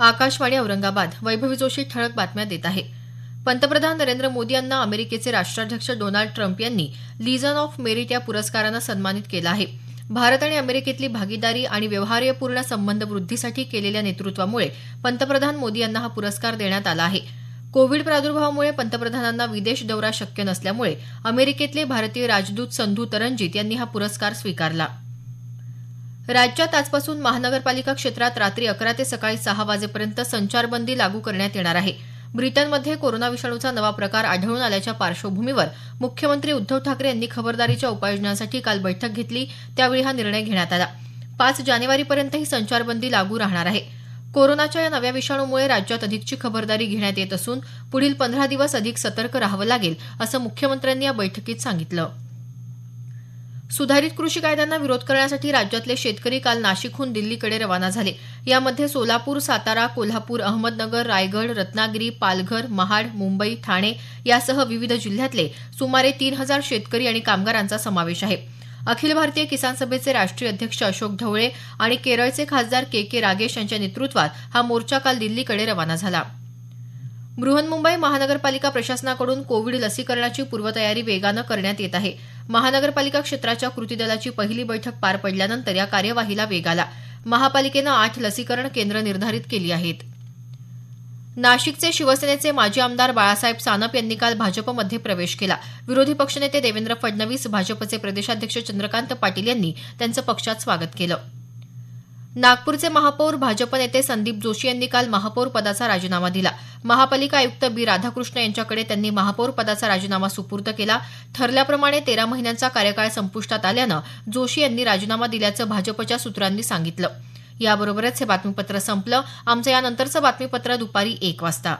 आकाशवाणी औरंगाबाद वैभवी जोशी ठळक बातम्या देत आहे. पंतप्रधान नरेंद्र मोदी यांना अमेरिकेचे राष्ट्राध्यक्ष डोनाल्ड ट्रम्प यांनी लिजन ऑफ मेरिट या पुरस्कारानं सन्मानित केलं आहे. भारत आणि अमेरिकेतली भागीदारी आणि व्यवहार्यपूर्ण संबंध वृद्धीसाठी केलेल्या नेतृत्वामुळे पंतप्रधान मोदी यांना हा पुरस्कार देण्यात आला आहे. कोविड प्रादुर्भावामुळे पंतप्रधानांना विदेश दौरा शक्य नसल्यामुळे अमेरिकेतले भारतीय राजदूत संधू तरंजित यांनी हा पुरस्कार स्वीकारला. राज्यात आजपासून महानगरपालिका क्षेत्रात रात्री अकरा ते सकाळी सहा वाजेपर्यंत संचारबंदी लागू करण्यात येणार आहे. ब्रिटनमध्ये कोरोना विषाणूचा नवा प्रकार आढळून आल्याच्या पार्श्वभूमीवर मुख्यमंत्री उद्धव ठाकरे यांनी खबरदारीच्या उपाययोजनांसाठी काल बैठक घेतली त्यावेळी हा निर्णय घेण्यात आला. पाच जानेवारीपर्यंत ही संचारबंदी लागू राहणार आहे. कोरोनाच्या या नव्या विषाणूमुळे राज्यात अधिकची खबरदारी घेण्यात येत असून पुढील पंधरा दिवस अधिक सतर्क राहावं लागेल असं मुख्यमंत्र्यांनी या बैठकीत सांगितलं. सुधारित कृषी कायद्यांना विरोध करण्यासाठी राज्यातले शेतकरी काल नाशिकहून दिल्लीकडे रवाना झाले. यामध्ये सोलापूर सातारा कोल्हापूर अहमदनगर रायगड रत्नागिरी पालघर महाड मुंबई ठाणे यासह विविध जिल्ह्यातले सुमारे तीन हजार शेतकरी आणि कामगारांचा समावेश आहे. अखिल भारतीय किसान सभेचे राष्ट्रीय अध्यक्ष अशोक ढवळे आणि केरळचे खासदार के के रागेश यांच्या नेतृत्वात हा मोर्चा काल दिल्लीकडे रवाना झाला. बृहन्मुंबई महानगरपालिका प्रशासनाकडून कोविड लसीकरणाची पूर्वतयारी वेगानं करण्यात येत आहे. महानगरपालिका क्षेत्राच्या कृती दलाची पहिली बैठक पार पडल्यानंतर या कार्यवाहीला वेग आला. महापालिकेनं आठ लसीकरण केंद्र निर्धारित केली आहेत. नाशिकचे शिवसेनेचे माजी आमदार बाळासाहेब सानप यांनी काल भाजपमध्ये प्रवेश केला. विरोधी पक्षनेते देवेंद्र फडणवीस भाजपचे प्रदेशाध्यक्ष चंद्रकांत पाटील यांनी त्यांचं पक्षात स्वागत केलं. नागपूरचे महापौर भाजप नेते संदीप जोशी यांनी काल महापौर पदाचा राजीनामा दिला. महापालिका आयुक्त बी राधाकृष्ण यांच्याकडे त्यांनी महापौर पदाचा राजीनामा सुपूर्द केला. ठरल्याप्रमाणे तेरा महिन्यांचा कार्यकाळ संपुष्टात आल्यानं जोशी यांनी राजीनामा दिल्याचं भाजपच्या सूत्रांनी सांगितलं. याबरोबरच हे बातमीपत्र संपलं. आमचं यानंतरचं बातमीपत्र दुपारी एक वाजता.